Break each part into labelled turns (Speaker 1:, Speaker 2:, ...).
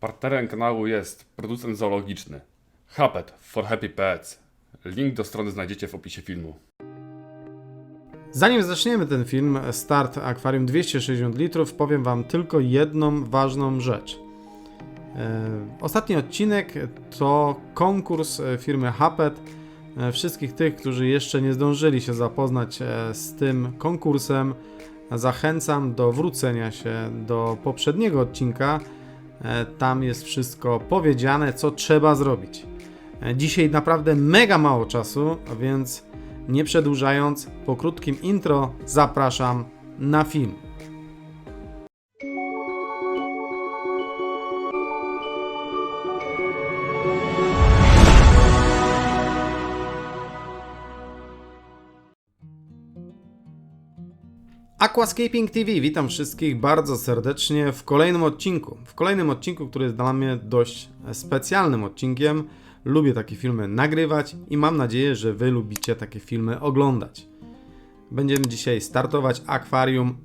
Speaker 1: Partnerem kanału jest producent zoologiczny Happet for Happy Pets. Link do strony znajdziecie w opisie filmu.
Speaker 2: Zanim zaczniemy ten film, start akwarium 260 litrów, powiem Wam tylko jedną ważną rzecz. E, Ostatni odcinek to konkurs e, firmy Hapet. E, Wszystkich tych, którzy jeszcze nie zdążyli się zapoznać z tym konkursem, zachęcam do wrócenia się do poprzedniego odcinka. E, Tam jest wszystko powiedziane, co trzeba zrobić. E, Dzisiaj naprawdę mega mało czasu, więc nie przedłużając, po krótkim intro zapraszam na film. Aquascaping TV, witam wszystkich bardzo serdecznie w kolejnym odcinku. W kolejnym odcinku, który jest dla mnie dość specjalnym odcinkiem. Lubię takie filmy nagrywać i mam nadzieję, że Wy lubicie takie filmy oglądać. Będziemy dzisiaj startować akwarium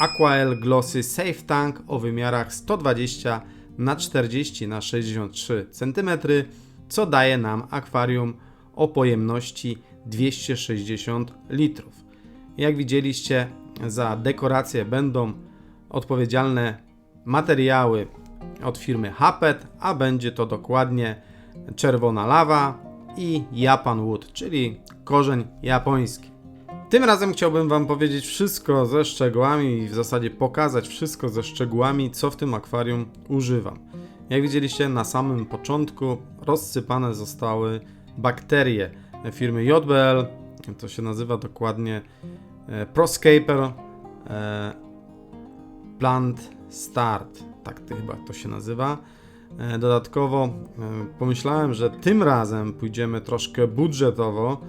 Speaker 2: Aquael Glossy Safe Tank o wymiarach 120 na 40 na 63 cm, co daje nam akwarium o pojemności 260 litrów. Jak widzieliście, za dekorację będą odpowiedzialne materiały od firmy Hapet, a będzie to dokładnie czerwona lawa i Japan Wood, czyli korzeń japoński. Tym razem chciałbym Wam powiedzieć wszystko ze szczegółami i w zasadzie pokazać wszystko ze szczegółami, co w tym akwarium używam. Jak widzieliście na samym początku rozsypane zostały bakterie firmy JBL, to się nazywa dokładnie Proscaper e, Plant Start, tak to chyba to się nazywa. E, Dodatkowo e, pomyślałem, że tym razem pójdziemy troszkę budżetowo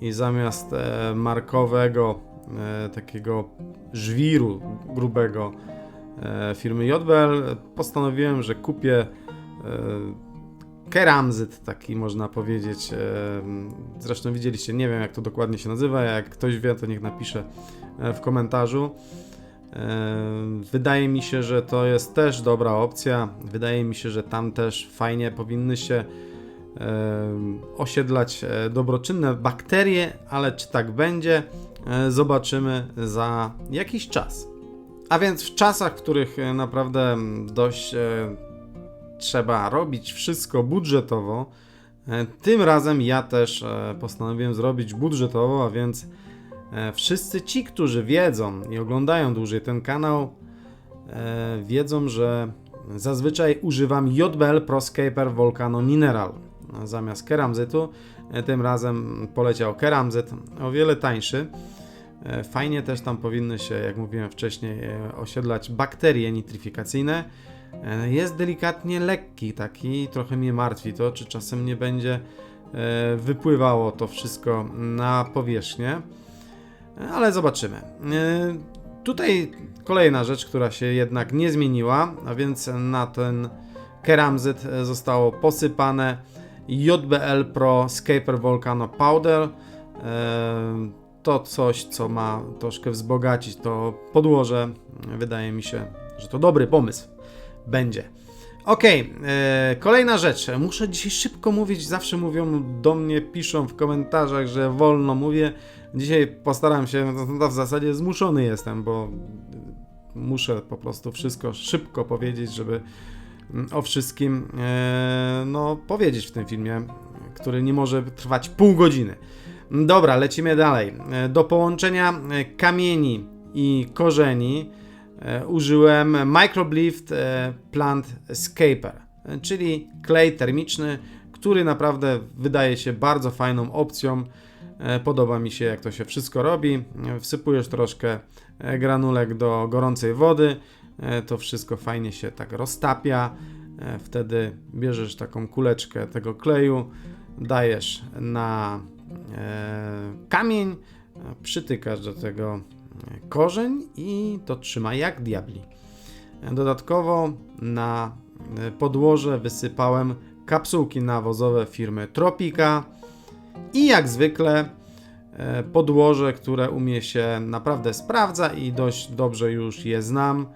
Speaker 2: i zamiast e, markowego e, takiego żwiru grubego e, firmy JBL postanowiłem, że kupię e, keramzyt, taki można powiedzieć. Zresztą widzieliście, nie wiem jak to dokładnie się nazywa. Jak ktoś wie, to niech napisze e, w komentarzu. Wydaje mi się, że to jest też dobra opcja. Wydaje mi się, że tam też fajnie powinny się osiedlać e, dobroczynne bakterie, ale czy tak będzie, e, zobaczymy za jakiś czas. A więc w czasach, w których naprawdę dość trzeba robić wszystko budżetowo, e, tym razem ja też e, postanowiłem zrobić budżetowo, a więc e, wszyscy ci, którzy wiedzą i oglądają dłużej ten kanał, wiedzą, że zazwyczaj używam JBL Proscaper Volcano Mineral zamiast keramzytu. Tym razem poleciał keramzyt, o wiele tańszy. Fajnie też tam powinny się, jak mówiłem wcześniej, osiedlać bakterie nitryfikacyjne. E, Jest delikatnie lekki, taki trochę mnie martwi to, czy czasem nie będzie e, wypływało to wszystko na powierzchnię, E, ale zobaczymy. Tutaj kolejna rzecz, która się jednak nie zmieniła, a więc na ten keramzyt zostało posypane JBL Pro Scaper Volcano Powder. To coś, co ma troszkę wzbogacić to podłoże. Wydaje mi się, że to dobry pomysł będzie. Okej, e, kolejna rzecz. Muszę dzisiaj szybko mówić. Zawsze mówią do mnie, piszą w komentarzach, że wolno mówię. Dzisiaj postaram się, no, w zasadzie zmuszony jestem, bo muszę po prostu wszystko szybko powiedzieć, żeby mm, o wszystkim e, no, powiedzieć w tym filmie, który nie może trwać pół godziny. Dobra, lecimy dalej. E, Do połączenia kamieni i korzeni użyłem Microblift e, Plant Scaper, e, czyli klej termiczny, który naprawdę wydaje się bardzo fajną opcją. E, Podoba mi się, jak to się wszystko robi. E, Wsypujesz troszkę e, granulek do gorącej wody, e, to wszystko fajnie się tak roztapia. E, Wtedy bierzesz taką kuleczkę tego kleju, dajesz na e, kamień, e, przytykasz do tego e, korzeń i to trzyma jak diabli. Dodatkowo na e, podłoże wysypałem kapsułki nawozowe firmy Tropika i jak zwykle e, podłoże, które u mnie się naprawdę sprawdza i dość dobrze już je znam.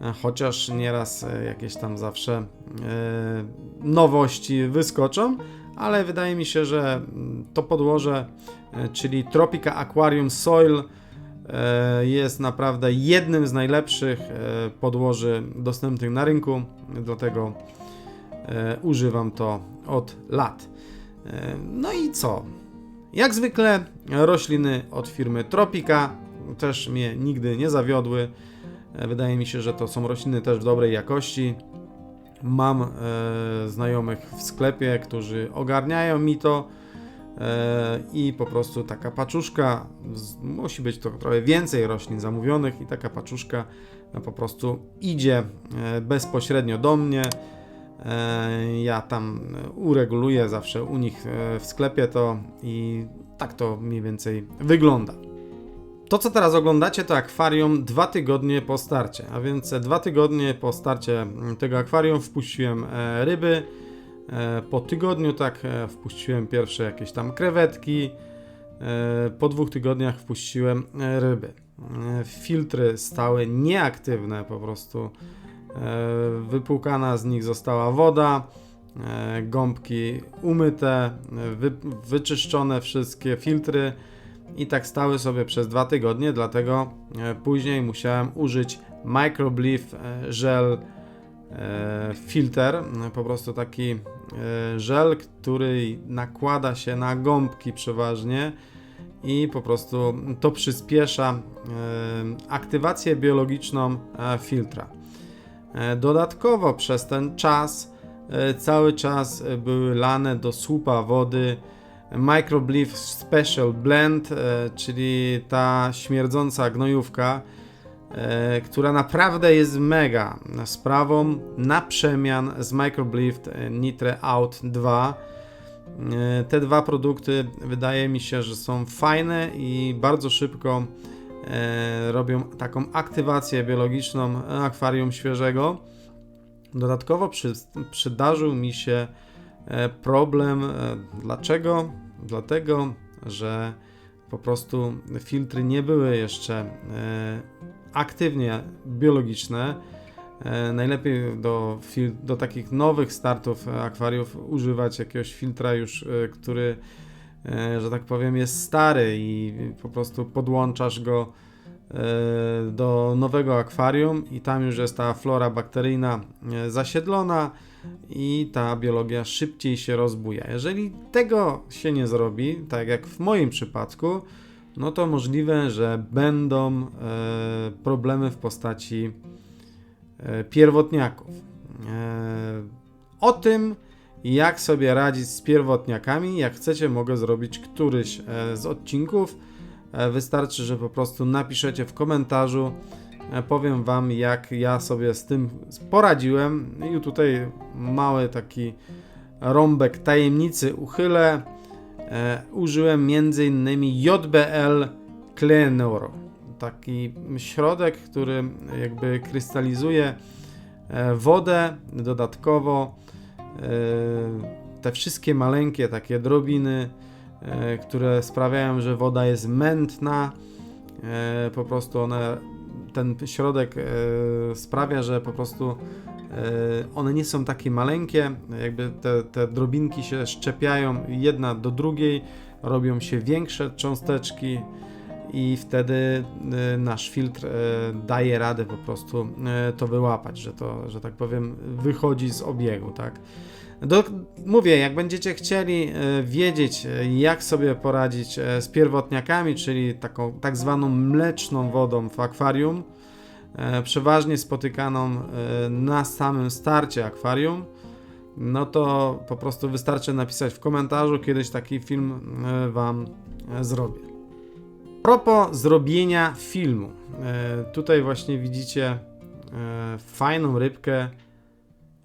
Speaker 2: e, chociaż nieraz jakieś tam zawsze nowości wyskoczą, ale wydaje mi się, że mm, to podłoże, czyli Tropica Aquarium Soil, jest naprawdę jednym z najlepszych e, podłoży dostępnych na rynku, dlatego e, używam to od lat. E, No i co? Jak zwykle rośliny od firmy Tropica też mnie nigdy nie zawiodły. E, Wydaje mi się, że to są rośliny też w dobrej jakości. Mam e, znajomych w sklepie, którzy ogarniają mi to e, i po prostu taka paczuszka, musi być to trochę więcej roślin zamówionych i taka paczuszka no, po prostu idzie e, bezpośrednio do mnie. E, Ja tam ureguluję zawsze u nich e, w sklepie to i tak to mniej więcej wygląda. To, co teraz oglądacie, to akwarium dwa tygodnie po starcie, a więc dwa tygodnie po starcie mm, tego akwarium wpuściłem e, ryby. E, Po tygodniu tak e, wpuściłem pierwsze jakieś tam krewetki. E, Po dwóch tygodniach wpuściłem ryby. Filtry stały nieaktywne po prostu. Wypłukana z nich została woda, gąbki umyte, wy, wyczyszczone wszystkie filtry i tak stały sobie przez dwa tygodnie, dlatego później musiałem użyć Microblief e, E, Filter, e, po prostu taki e, żel, który nakłada się na gąbki przeważnie i po prostu to przyspiesza e, aktywację biologiczną filtra. Dodatkowo przez ten czas cały czas były lane do słupa wody Microblief Special Blend, czyli ta śmierdząca gnojówka, e, która naprawdę jest mega sprawą na przemian z Microblief e, Nitre Out 2. E, Te dwa produkty wydaje mi się, że są fajne i bardzo szybko robią taką aktywację biologiczną akwarium świeżego. Dodatkowo przy, przydarzył mi się problem. Dlaczego? Dlatego, że po prostu filtry nie były jeszcze aktywnie biologiczne. E, Najlepiej do, do takich nowych startów e, akwariów używać jakiegoś filtra już, e, który, że tak powiem, jest stary i po prostu podłączasz go do nowego akwarium i tam już jest ta flora bakteryjna zasiedlona i ta biologia szybciej się rozbuja. Jeżeli tego się nie zrobi, tak jak w moim przypadku, no to możliwe, że będą e, problemy w postaci e, pierwotniaków. E, o tym, jak sobie radzić z pierwotniakami, jak chcecie, mogę zrobić któryś z odcinków. Wystarczy, że po prostu napiszecie w komentarzu. Powiem Wam, jak ja sobie z tym poradziłem. I tutaj mały taki rąbek tajemnicy uchylę. E, użyłem m.in. JBL Cleanor. Taki środek, który jakby krystalizuje e, wodę dodatkowo. E, te wszystkie maleńkie takie drobiny, e, które sprawiają, że woda jest mętna. Po prostu one, ten środek e, sprawia, że po prostu e, one nie są takie maleńkie, jakby te, te drobinki się szczepiają jedna do drugiej, robią się większe cząsteczki i wtedy e, nasz filtr daje radę po prostu to wyłapać, że to, że tak powiem, wychodzi z obiegu, tak. Do, mówię, jak będziecie chcieli e, wiedzieć, e, jak sobie poradzić e, z pierwotniakami, czyli taką tak zwaną mleczną wodą w akwarium, przeważnie spotykaną na samym starcie akwarium, no to po prostu wystarczy napisać w komentarzu, kiedyś taki film Wam zrobię. Propos zrobienia filmu, tutaj właśnie widzicie fajną rybkę.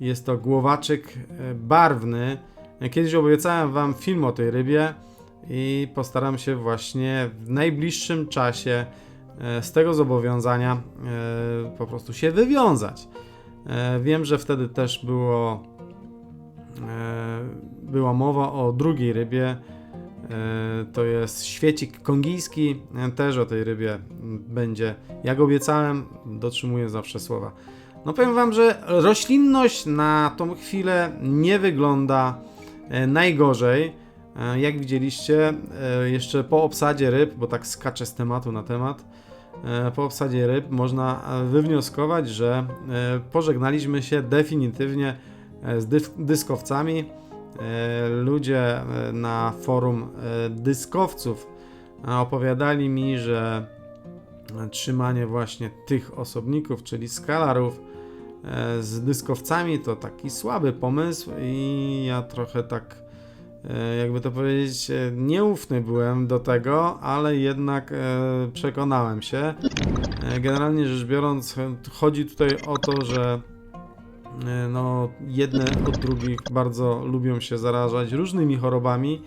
Speaker 2: Jest to głowaczyk e, barwny. Kiedyś obiecałem Wam film o tej rybie i postaram się właśnie w najbliższym czasie e, z tego zobowiązania e, po prostu się wywiązać. Wiem, że wtedy też było była mowa o drugiej rybie. To jest świecik kongijski. Też o tej rybie będzie. Jak obiecałem, dotrzymuję zawsze słowa. No powiem wam, że roślinność na tą chwilę nie wygląda e, najgorzej. E, Jak widzieliście, e, jeszcze po obsadzie ryb, bo tak skaczę z tematu na temat, po obsadzie ryb można wywnioskować, że pożegnaliśmy się definitywnie z dyskowcami. Ludzie na forum dyskowców opowiadali mi, że trzymanie właśnie tych osobników, czyli skalarów e, z dyskowcami to taki słaby pomysł i ja trochę tak e, jakby to powiedzieć e, nieufny byłem do tego, ale jednak przekonałem się. Generalnie rzecz biorąc ch- chodzi tutaj o to, że no, jedne od drugich bardzo lubią się zarażać różnymi chorobami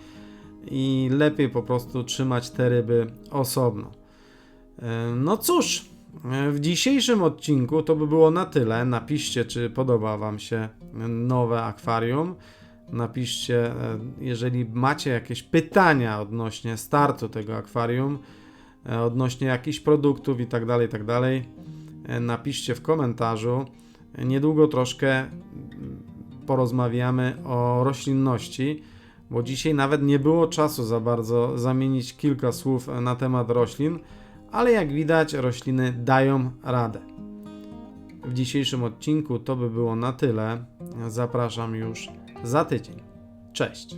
Speaker 2: i lepiej po prostu trzymać te ryby osobno. E, No cóż, e, w dzisiejszym odcinku to by było na tyle. Napiszcie, czy podoba Wam się nowe akwarium. Napiszcie, e, jeżeli macie jakieś pytania odnośnie startu tego akwarium, odnośnie jakichś produktów i tak dalej, tak dalej. Napiszcie w komentarzu. Niedługo troszkę porozmawiamy o roślinności, bo dzisiaj nawet nie było czasu za bardzo zamienić kilka słów na temat roślin, ale jak widać, rośliny dają radę. W dzisiejszym odcinku to by było na tyle. Zapraszam już za tydzień. Cześć.